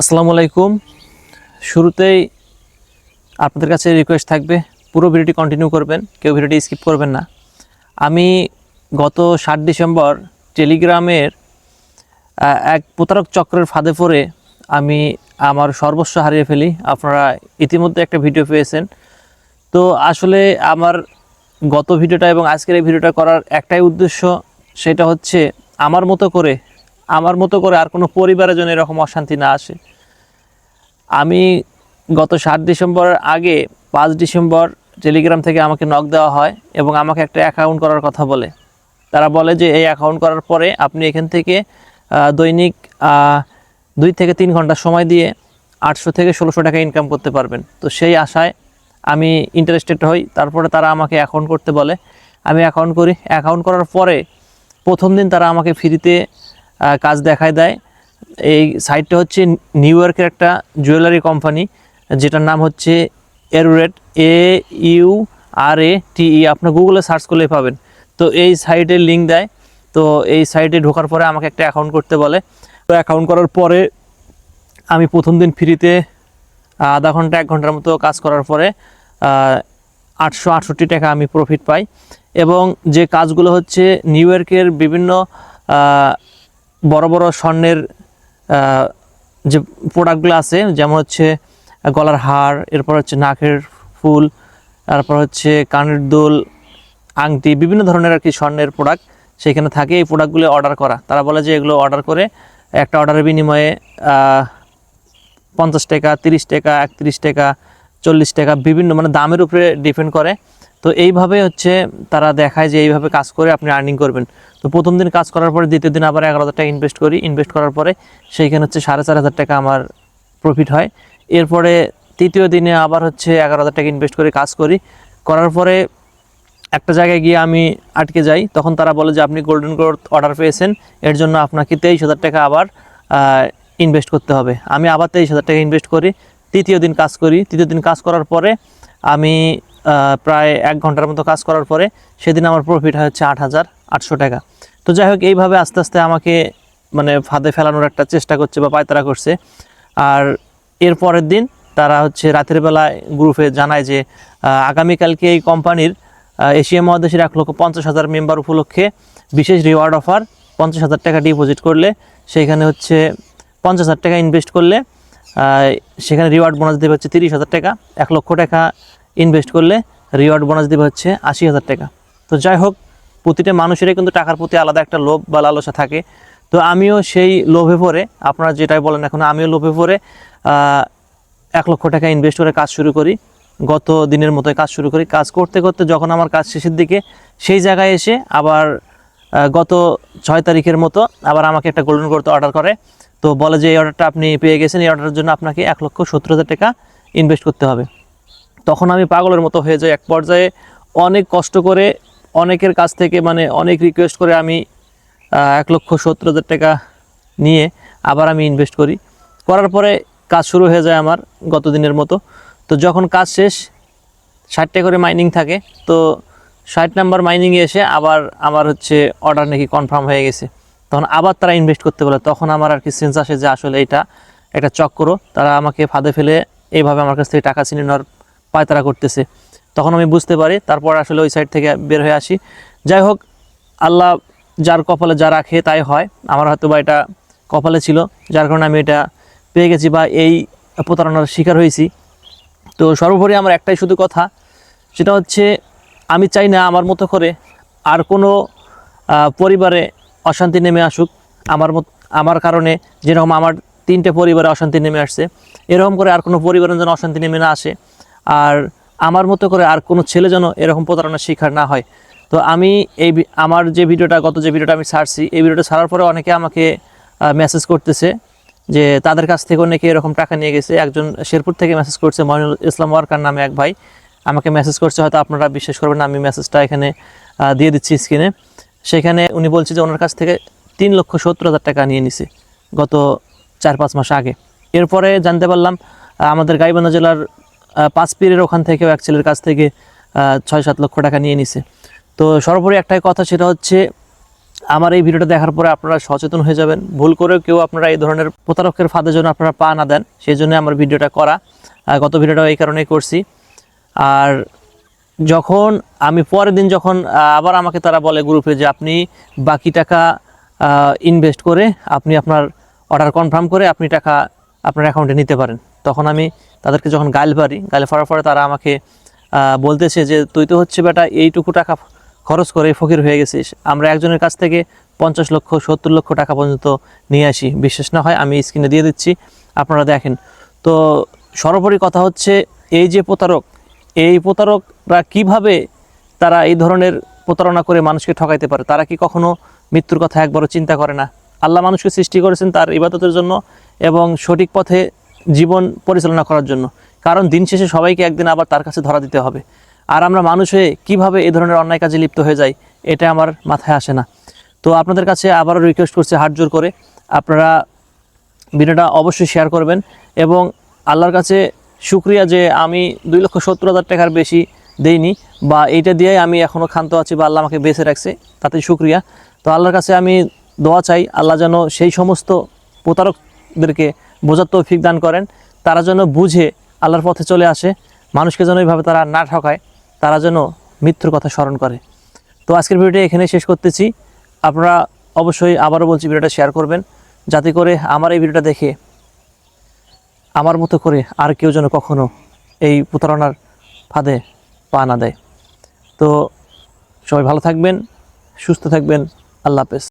আসসালামু আলাইকুম। শুরুতেই আপনাদের কাছে রিকোয়েস্ট থাকবে, পুরো ভিডিওটি কন্টিনিউ করবেন, কেউ ভিডিওটি স্কিপ করবেন না। আমি গত ষাট ডিসেম্বর টেলিগ্রামের এক প্রতারক চক্রের ফাঁদে পড়ে আমি আমার সর্বস্ব হারিয়ে ফেলি। আপনারা ইতিমধ্যে একটা ভিডিও পেয়েছেন। তো আসলে আমার গত ভিডিওটা এবং আজকের এই ভিডিওটা করার একটাই উদ্দেশ্য, সেটা হচ্ছে আমার মতো করে আমার মতো করে আর কোনো পরিবারের জন্য এরকম অশান্তি না আসে। আমি গত সাত ডিসেম্বরের আগে পাঁচ ডিসেম্বর টেলিগ্রাম থেকে আমাকে নক দেওয়া হয় এবং আমাকে একটা অ্যাকাউন্ট করার কথা বলে। তারা বলে যে, এই অ্যাকাউন্ট করার পরে আপনি এখান থেকে দৈনিক দুই থেকে তিন ঘণ্টা সময় দিয়ে আটশো থেকে ষোলোশো টাকা ইনকাম করতে পারবেন। তো সেই আশায় আমি ইন্টারেস্টেড হই। তারপরে তারা আমাকে অ্যাকাউন্ট করতে বলে। আমি অ্যাকাউন্ট করি। অ্যাকাউন্ট করার পরে প্রথম দিন তারা আমাকে ফ্রিতে কাজ দেখায় দেয়। এই সাইটটা হচ্ছে নিউ ইয়র্কের একটা জুয়েলারি কোম্পানি যেটার নাম হচ্ছে এরুরেট এ ইউ আর এ টি ই আপনার গুগলে সার্চ করলেই পাবেন। তো এই সাইটের লিঙ্ক দেয়। তো এই সাইটে ঢোকার পরে আমাকে একটা অ্যাকাউন্ট করতে বলে। তো অ্যাকাউন্ট করার পরে আমি প্রথম দিন ফ্রিতে আধা ঘণ্টা, এক ঘণ্টার মতো কাজ করার পরে আটশো আটষট্টি টাকা আমি প্রফিট পাই। এবং যে কাজগুলো হচ্ছে নিউ ইয়র্কের বিভিন্ন বড় বড় স্বর্ণের যে প্রোডাক্টগুলো আছে, যেমন হচ্ছে গলার হার, এরপর হচ্ছে নাকের ফুল, তারপর হচ্ছে কানের দোল, আংটি, বিভিন্ন ধরনের আর কি স্বর্ণের প্রোডাক্ট সেখানে থাকে। এই প্রোডাক্টগুলো অর্ডার করা। তারা বলে যে এগুলো অর্ডার করে একটা অর্ডারের বিনিময়ে পঞ্চাশ টাকা, তিরিশ টাকা, একত্রিশ টাকা, চল্লিশ টাকা, বিভিন্ন মানে দামের উপরে ডিপেন্ড করে। তো এইভাবে হচ্ছে তারা দেখায় যে এইভাবে কাজ করে আপনি আর্নিং করবেন। তো প্রথম দিন কাজ করার পরে দ্বিতীয় দিন আবার এগারো হাজার টাকা ইনভেস্ট করি। ইনভেস্ট করার পরে সেইখানে হচ্ছে সাড়ে চার হাজার টাকা আমার প্রফিট হয়। এরপরে তৃতীয় দিনে আবার হচ্ছে এগারো হাজার টাকা ইনভেস্ট করে কাজ করি। করার পরে একটা জায়গায় গিয়ে আমি আটকে যাই। তখন তারা বলে যে, আপনি গোল্ডেন গ্রোথ অর্ডার পেয়েছেন। এর জন্য আপনাকে তেইশ হাজার টাকা আবার ইনভেস্ট করতে হবে। আমি আবার তেইশ হাজার টাকা ইনভেস্ট করি। তৃতীয় দিন কাজ করি। তৃতীয় দিন কাজ করার পরে আমি প্রায় এক ঘণ্টার মতো কাজ করার পরে সেদিন আমার প্রফিট হচ্ছে আট হাজার আটশো টাকা। তো যাই হোক, এইভাবে আস্তে আস্তে আমাকে মানে ফাঁদে ফেলানোর একটা চেষ্টা করছে বা পায়তারা করছে। আর এর পরের দিন তারা হচ্ছে রাতের বেলায় গ্রুপে জানায় যে আগামীকালকে এই কোম্পানির এশিয়া মহাদেশের এক লক্ষ পঞ্চাশ হাজার মেম্বার উপলক্ষে বিশেষ রিওয়ার্ড অফার পঞ্চাশ হাজার টাকা ডিপোজিট করলে সেইখানে হচ্ছে পঞ্চাশ হাজার টাকা ইনভেস্ট করলে সেখানে রিওয়ার্ড বোনাস দেবে হচ্ছে তিরিশ হাজার টাকা, এক লক্ষ টাকা ইনভেস্ট করলে রিওয়ার্ড বোনাস দেবে হচ্ছে আশি হাজার টাকা। তো যাই হোক প্রতিটা মানুষেরই কিন্তু টাকার প্রতি আলাদা একটা লোভ বা লালসা থাকে। তো আমিও সেই লোভে পড়ে আপনারা যেটাই বলেন এখন আমিও লোভে আহ, এক লক্ষ টাকা ইনভেস্ট করে কাজ শুরু করি। গত দিনের মতোই কাজ শুরু করি। কাজ করতে করতে যখন আমার কাজ শেষের দিকে সেই জায়গায় এসে আবার গত ছয় তারিখের মতো আবার আমাকে একটা গোল্ডেন করতে অর্ডার করে। তো বলে যে এই অর্ডারটা আপনি পেয়ে গেছেন এই অর্ডারের জন্য আপনাকে এক লক্ষ সত্তর হাজার টাকা ইনভেস্ট করতে হবে। তখন আমি পাগলের মতো হয়ে যাই এক পর্যায়ে অনেক কষ্ট করে, অনেকের কাছ থেকে মানে অনেক রিকোয়েস্ট করে আমি এক লক্ষ সত্তর হাজার টাকা নিয়ে আবার আমি ইনভেস্ট করি। করার পরে কাজ শুরু হয়ে যায় আমার গত দিনের মতো। তো যখন কাজ শেষ, ষাটটা করে মাইনিং থাকে, তো ষাট নাম্বার মাইনিংয়ে এসে আবার আমার হচ্ছে অর্ডার নাকি কনফার্ম হয়ে গেছে। তখন আবার তারা ইনভেস্ট করতে বলে, তখন আমার আর কি সেন্স আসে যে আসলে এটা একটা চক্র, তারা আমাকে ফাঁদে ফেলে এইভাবে আমার কাছ থেকে টাকা ছিনে নেওয়ার পায়তারা করতেছে। তখন আমি বুঝতে পারি, তারপর আসলে ওই সাইড থেকে বের হয়ে আসি। যাই হোক, আল্লাহ যার কপালে যা রাখে তাই হয়। আমার হয়তো বা এটা কপালে ছিল, যার কারণে আমি এটা পেয়ে গেছি বা এই প্রতারণার শিকার হয়েছি। তো সর্বোপরি আমার একটাই শুধু কথা, সেটা হচ্ছে আমি চাই না আমার মতো করে আর কোনো পরিবারে অশান্তি নেমে আসুক। আমার মত, আমার কারণে যেরকম আমার তিনটে পরিবারে অশান্তি নেমে আসছে, এরকম করে আর কোনো পরিবারে যেন অশান্তি নেমে না আসে। আর আমার মতো করে আর কোনো ছেলে যেন এরকম প্রতারণার শিকার না হয়। তো আমি এই আমার যে ভিডিওটা, গত যে ভিডিওটা আমি ছাড়ছি, এই ভিডিওটা ছাড়ার পরে অনেকে আমাকে মেসেজ করতেছে যে তাদের কাছ থেকে অনেকে এরকম টাকা নিয়ে গেছে। একজন শেরপুর থেকে মেসেজ করছে, মহিনুল ইসলাম ওয়ার্কার নামে এক ভাই। আমাকে মেসেজ করছে, হয়তো আপনারা বিশ্বাস করবেন আমি মেসেজটা এখানে দিয়ে দিচ্ছি স্ক্রিনে সেখানে উনি বলছে যে ওনার কাছ থেকে তিন লক্ষ সত্তর হাজার টাকা নিয়ে নিছে গত চার পাঁচ মাস আগে। এরপরে জানতে পারলাম আমাদের গাইবান্ধা জেলার পাঁচ পীরের ওখান থেকেও এক ছেলের কাছ থেকে ছয় সাত লক্ষ টাকা নিয়ে নিছে। তো সর্বোপরি একটাই কথা সেটা হচ্ছে, আমার এই ভিডিওটা দেখার পরে আপনারা সচেতন হয়ে যাবেন। ভুল করেও কেউ আপনারা এই ধরনের প্রতারকের ফাঁদে জন্য আপনারা পা না দেন সেই জন্য আমার ভিডিওটা করা। গত ভিডিওটা এই কারণেই করছি। আর যখন আমি পরের দিন যখন আবার আমাকে তারা বলে গ্রুপে যে আপনি বাকি টাকা ইনভেস্ট করে আপনি আপনার অর্ডার কনফার্ম করে আপনি টাকা আপনার অ্যাকাউন্টে নিতে পারেন। তখন আমি তাদেরকে যখন গাইল পারি গাইল পারার পরে তারা আমাকে বলতেছে যে, তুই তো হচ্ছে বেটা এইটুকু টাকা খরচ করে ফকির হয়ে গেছিস। আমরা একজনের কাছ থেকে পঞ্চাশ লক্ষ, সত্তর লক্ষ টাকা পর্যন্ত নিয়ে আসি। বিশ্বাস না হয় আমি স্ক্রিনে দিয়ে দিচ্ছি। আপনারা দেখেন। তো সর্বোপরি কথা হচ্ছে, এই যে প্রতারক, এই প্রতারকরা কীভাবে তারা এই ধরনের প্রতারণা করে মানুষকে ঠকাইতে পারে? তারা কি কখনো মৃত্যুর কথা একবারও চিন্তা করে না? আল্লাহ মানুষকে সৃষ্টি করেছেন তার ইবাদতের জন্য এবং সঠিক পথে জীবন পরিচালনা করার জন্য। কারণ দিন শেষে সবাইকে একদিন আবার তার কাছে ধরা দিতে হবে। আর আমরা মানুষ হয়ে কীভাবে এই ধরনের অন্যায় কাজে লিপ্ত হয়ে যাই, এটা আমার মাথায় আসে না। তো আপনাদের কাছে আবারও রিকোয়েস্ট করছে হাত জোর করে। আপনারা ভিডিওটা অবশ্যই শেয়ার করবেন এবং আল্লাহর কাছে শুক্রিয়া যে আমি দুই লক্ষ সত্তর হাজার টাকার বেশি দেইনি বা এইটা দিয়েই আমি এখনও ক্ষান্ত আছি বা আল্লাহ আমাকে বেঁচে রাখছে, তাতে শুক্রিয়া। তো আল্লাহর কাছে আমি দোয়া চাই, আল্লাহ যেন সেই সমস্ত প্রতারকদেরকে বোঝার তৌফিক দান করেন। তারা যেন বুঝে আল্লাহর পথে চলে আসে, মানুষকে যেন এইভাবে তারা না ঠকায়, তারা যেন মৃত্যুর কথা স্মরণ করে। তো আজকের ভিডিওটি এখানে শেষ করতেছি। আপনারা অবশ্যই আবারও বলছি, ভিডিওটা শেয়ার করবেন, যাতে করে আমার এই ভিডিওটা দেখে আমার মতো করে আর কেউ যেন কখনো এই প্রতারণার ফাঁদে পা না দেয়। তো সবাই ভালো থাকবেন, সুস্থ থাকবেন, আল্লাহ হাফেজ।